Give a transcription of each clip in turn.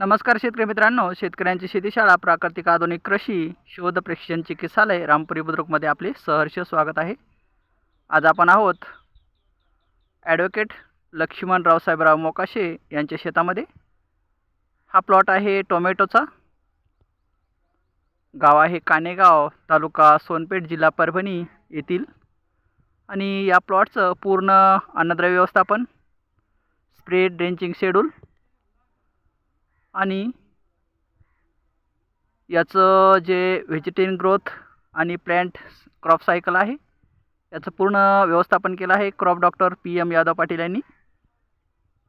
नमस्कार शेतकरी मित्रांनो शेतकऱ्यांची शेतीशाळा प्राकृतिक आधुनिक कृषी शोध प्रशिक्षण चिकित्सालय रामपुरी बुद्रुकमध्ये आपले सहर्ष स्वागत आहे. आज आपण आहोत ॲडव्होकेट लक्ष्मण रावसाहेबराव मोकाशे यांच्या शेतामध्ये. हा प्लॉट आहे टोमॅटोचा. गाव आहे कानेगाव तालुका सोनपेठ जिल्हा परभणी येथील. आणि या प्लॉटचं पूर्ण अन्नद्रव्य व्यवस्थापन स्प्रे ड्रेंचिंग शेड्यूल आणि याचं जे व्हेजिटेरियन ग्रोथ आणि प्लॅन्ट क्रॉप सायकल आहे याचं पूर्ण व्यवस्थापन केलं आहे crop doctor P M Yadav Patil यांनी.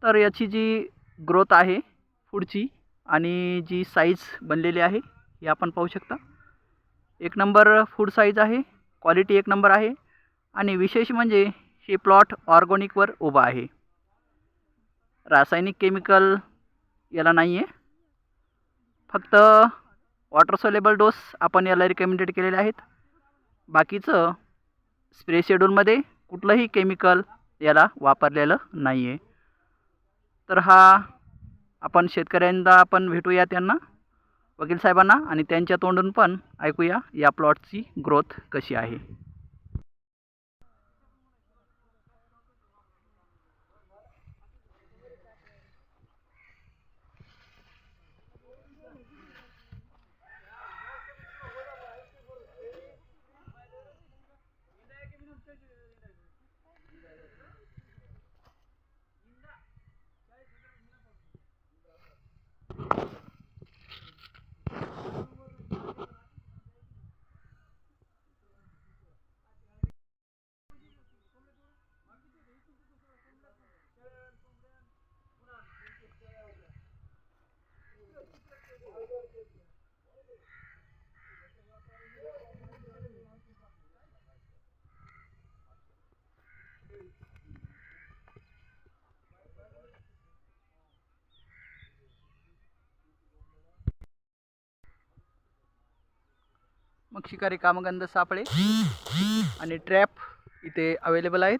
तर याची जी ग्रोथ आहे पुढची आणि जी साईज बनलेली आहे ही आपण पाहू शकता. एक नंबर फूड साईज आहे क्वालिटी एक नंबर आहे आणि विशेष म्हणजे हे प्लॉट ऑर्गोनिकवर उभा आहे. रासायनिक केमिकल याला नाही आहे फक्त वॉटर सोलेबल डोस आपण याला रिकमेंडेड केलेले आहेत. बाकीचं स्प्रे शेड्यूलमध्ये कुठलंही केमिकल याला वापरलेलं नाही आहे तर हा आपण शेतकऱ्यांना आपण भेटूया त्यांना वकील साहेबांना आणि त्यांच्या तोंडून पण ऐकूया या प्लॉटची ग्रोथ कशी आहे. मग शिकारी कामगंध सापळे आणि ट्रॅप इथे अवेलेबल आहेत.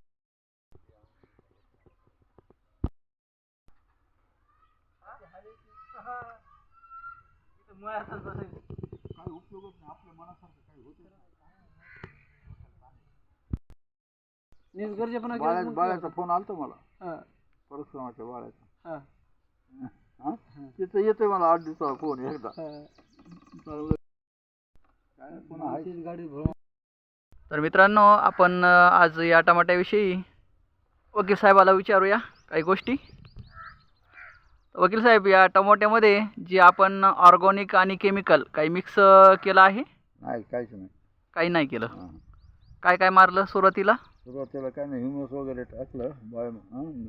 बाळ्या बाळ्याचा फोन आलता मला. परशुरामाच्या बाळ्याचा. हा. तिथं येतोय मला आठ दिवसाला फोन एकदा. चांगलं काय पुन्हा तर मित्रांनो आपण अ, आज या टमाट्याविषयी वकील साहेबाला विचारूया काही गोष्टी. वकील साहेब या टमाट्यामध्ये जे आपण ऑर्गॅनिक आणि केमिकल काही मिक्स केलं आहे? नाही काहीच नाही. काही नाही केलं. हा. काय काय मारलं सुरुवातीला? सुरुवातीला काय नाही ह्युमस वगैरे टाकलं. Bio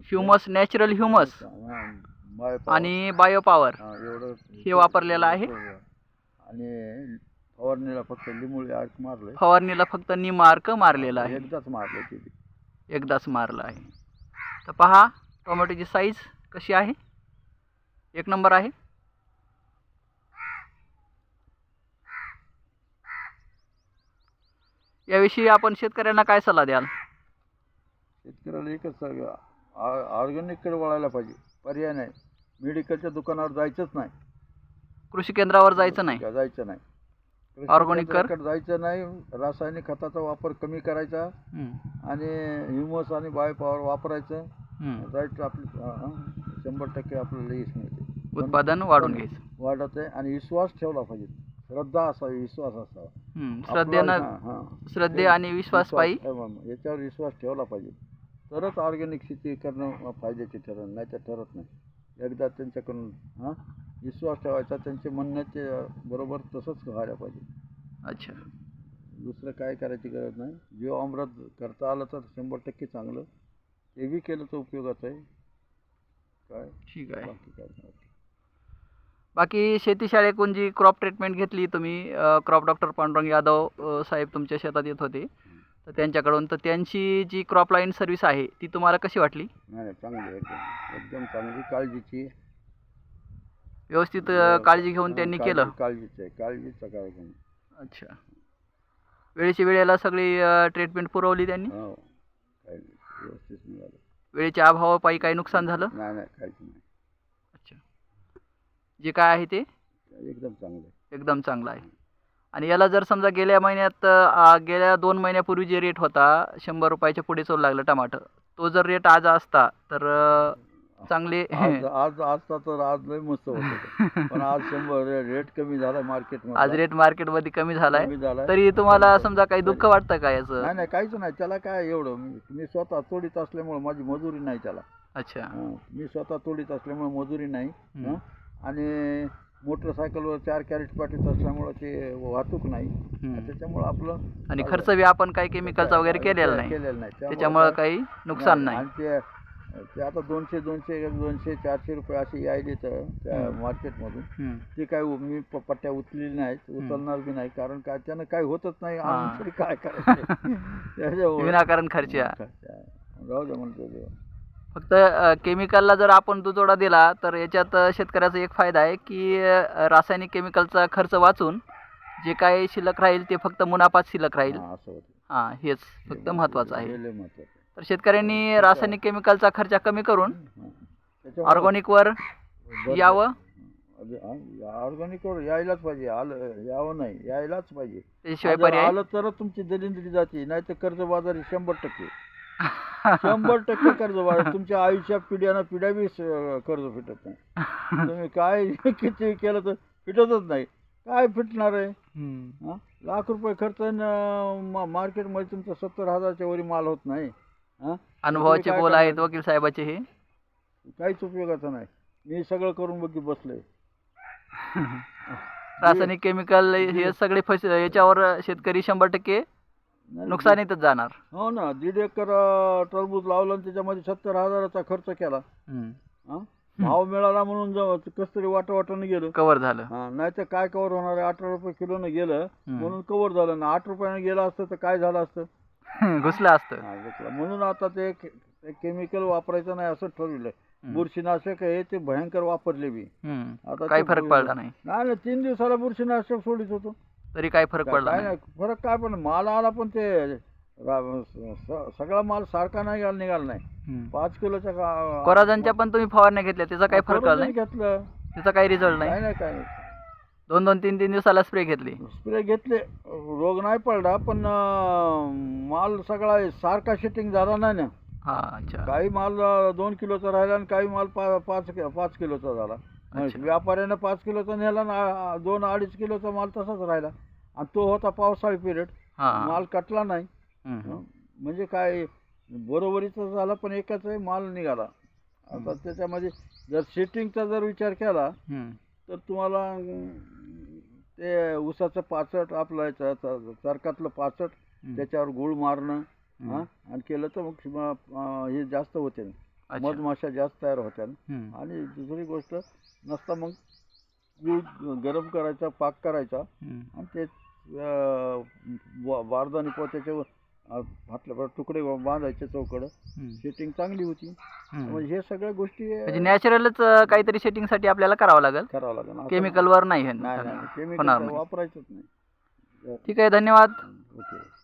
humus natural humus bio आणि बायो पॉवर हा एवढं हे वापरलेलं आहे. आणि फवारणीला फक्त लिंबुळे आर्क मारले. फवारणीला फक्त निमार्क मारलेलं आहे. एकदाच मारले एकदाच मारलं आहे. तर पहा टोमॅटोची साईज कशी आहे? एक नंबर आहे. याविषयी आपण शेतकऱ्यांना काय सल्ला द्याल? शेतकऱ्याला एकच ऑर्गॅनिककडे वळायला पाहिजे. पर्याय नाही. मेडिकलच्या दुकानावर जायचंच नाही. कृषी केंद्रावर जायचं नाही. जायचं नाही. केंद्राकडे जायचं नाही. रासायनिक खताचा वापर कमी करायचा. आणि ह्युमस आणि बायो पॉवर वापरायचं. राईट आपली शंभर टक्के आपल्याला यश मिळते. उत्पादन वाढून घ्यायचं. वाढत आहे आणि विश्वास ठेवला पाहिजे. श्रद्धा असावी विश्वास असावा. हम्म, आपला- श्रद्धेनं हा, हा. श्रद्धे आणि विश्वास पायी. हा, याच्यावर विश्वास ठेवला पाहिजे. तरच ऑर्गॅनिक शेती करणं फायद्याचे ठरेल नाही तर ठरत नाही. एकदा त्यांच्याकडून हां विश्वास ठेवायचा त्यांचे म्हणण्याचे बरोबर तसंच व्हायला पाहिजे. अच्छा. दुसरं काय करायची गरज नाही. जीव अमृत करता आलं तर शंभर टक्के चांगलं. ते बी केलं तर उपयोगाचं आहे. काय? ठीक आहे. बाकी काय नाही. बाकी शेती शाळेकडून जी क्रॉप ट्रीटमेंट घेतली तुम्ही क्रॉप डॉक्टर पांडुरंग यादव साहेब तुमच्या शेतात येत होते. तर त्यांच्याकडून तर त्यांची जी क्रॉप लाईन सर्व्हिस आहे ती तुम्हाला कशी वाटली? नाही चांगली एकदम एकदम चांगली काळजीची. व्यवस्थित काळजी घेऊन त्यांनी केलं? काळजीचं आहे काळजीचा कार्यक्रम अच्छा. वेळेच्या वेळेला सगळी ट्रीटमेंट पुरवली त्यांनी? हो नाही, व्यवस्थित मिळालं वेळेच्या अभावापायी काही नुकसान झालं? नाही नाही काहीच नाही. जे काय आहे ते? एकदम चांगलं आहे. एकदम चांगलं आहे. आणि याला जर समजा गेल्या महिन्यात गेल्या दोन महिन्यापूर्वी जे रेट होता शंभर रुपयाच्या पुढे चालू लागलं टमाटर तो जर रेट आज असता तर अ, चांगले आज आज आजचा तर आज लय मस्त होतं पण आज शंभर रेट कमी झाला मार्केट आज रेट मार्केटमध्ये कमी झालाय. कमी झालाय. तरी तुम्हाला समजा काही दुःख वाटतं का याचं? नाही नाही काहीच नाही. त्याला काय एवढं मी मी स्वतः तोडीत असल्यामुळे माझी मजुरी नाही त्याला. अच्छा. हं, मी स्वतः तोडीत असल्यामुळे मजुरी नाही. हं. हं. आणि मोटरसायकलवर चार कॅरेट पाठीत असल्यामुळं ते वाहतूक नाही. त्याच्यामुळं आपलं आणि खर्च बी आपण काही केमिकलचा वगैरे केलेला नाही. केलेलं नाही. त्याच्यामुळं काही नुकसान नाही. आणि ते ते आता दोनशे दोनशे दोनशे चारशे रुपये असे यायले तर त्या. मार्केटमधून. ते काय मी पट्ट्या उचलेली नाहीत. उचलणार बी नाही. कारण काय त्यानं काही होतच नाही. तरी काय करायचं? विनाकारण खर्च. राहू दे म्हणतो. फक्त केमिकलला जर आपण दुजोडा दिला तर याच्यात शेतकऱ्याचा एक फायदा आहे की रासायनिक केमिकलचा खर्च वाचून जे काही शिल्लक राहील ते फक्त मुनाफाच शिल्लक राहील. हां, हां हेच फक्त महत्त्वाचं आहे. लय महत्वाचं आहे. तर शेतकऱ्यांनी रासायनिक केमिकलचा खर्च कमी करून ऑर्गॅनिकवर यावं. ऑर्गॅनिकवर यायलाच पाहिजे. आलं यावं नाही यायलाच पाहिजे. त्याशिवाय आलं तरच तुमची दलिंद्री जाते नाही तर कर्जबाजारी शंभर टक्के. शंभर टक्के कर्जबाजारी तुमच्या आयुष्यात पिढ्यानं पिढ्या बी स- कर्ज फिटत नाही. तुम्ही काय किती केलं तर फिटतच नाही. काय फिटणार आहे? हम्म. हा? लाख रुपये खर्च मार्केटमध्ये तुमचा सत्तर हजारच्या वरी माल होत नाही. हा? अनुभवाचे काय बोल? आहेत वकील साहेबाचे हे? काहीच उपयोगाचं नाही. मी सगळं करून बघी बसलोय. रासायनिक केमिकल हे सगळे फस याच्यावर शेतकरी शंभर टक्के नुकसानीतच जाणार. हो ना दीड एकर अं, टरबूज लावलं आणि त्याच्यामध्ये सत्तर हजाराचा खर्च केला. हा? भाव मिळाला म्हणून जाऊ कस तरी वाटा वाटानं गेलं. कव्हर झालं. हा नाही तर काय कवर होणार आहे? अठरा रुपये किलोनं गेलं हम्म. म्हणून कवर झालं. ना आठ रुपयानं गेलं असतं तर काय झालं असतं? घुसलं असतं. हा. म्हणून आता ते केमिकल वापरायचं नाही असं ठरवलंय. बुरशीनाशक आहे ते भयंकर वापरले बी. हम्म. आता काही ते फरक पडला नाही. नाही ना तीन दिवसाला बुरशीनाशक सोडित होतो. तरी काही फरक काय पडला काय नाही. नाही फरक काय पण माल आला पण ते रा- स- सगळा माल सारखा नाही निघाला निघाला नाही. हम्म. पाच किलोच्या का- कोराजनच्या पण तुम्ही फवारण्या घेतल्या त्याचा काही फरक पडला कोराजन नाही? घेतलं. त्याचा काही रिझल्ट नाही? काय नाही काय नाही. दोन दोन तीन तीन दिवसाला स्प्रे घेतली. स्प्रे घेतले. रोग नाही पडला पण अं, माल सगळा सारखा सेटिंग झाला नाही ना. हा अच्छा. काही माल अं, दोन किलोचा राहिला आणि काही माल पा पाच पाच किलोचा झाला. अच्छा. व्यापाऱ्यानं पाच किलोचा नेला ना दोन अडीच किलोचा माल तसाच राहिला आणि तो होता पावसाळी पिरियड हा माल कटला नाही हम्म. म्हणजे काय बरोबरीचा झाला पण एकाच माल निघाला आता त्याच्यामध्ये जर सेटिंगचा जर विचार केला हम्म. तर तुम्हाला अं, ते ऊसाचं पाचट आपलं याचं च- चरकातलं पाचट हम्म. त्याच्यावर गुळ मारणं हम्म. हां आणि केलं तर मग अं, हे जास्त होते अच्छा. मधमाशा जास्त तयार होत्या हम्म. आणि दुसरी गोष्ट नसता मग गुळ गरम करायचा पाक करायचा. आणि ते अं, वा- बारदानी पोत्याचे फाटल्या तुकडे बांधायचे चौकड. सेटिंग चांगली होती. म्हणजे हे सगळ्या गोष्टी अं, म्हणजे नॅचरलच काहीतरी सेटिंगसाठी आपल्याला करावं लागेल. करावं लागेल. असं- केमिकलवर नाही केमिकल नाही. वापरायचंच नाही. ठीक आहे धन्यवाद. ओके.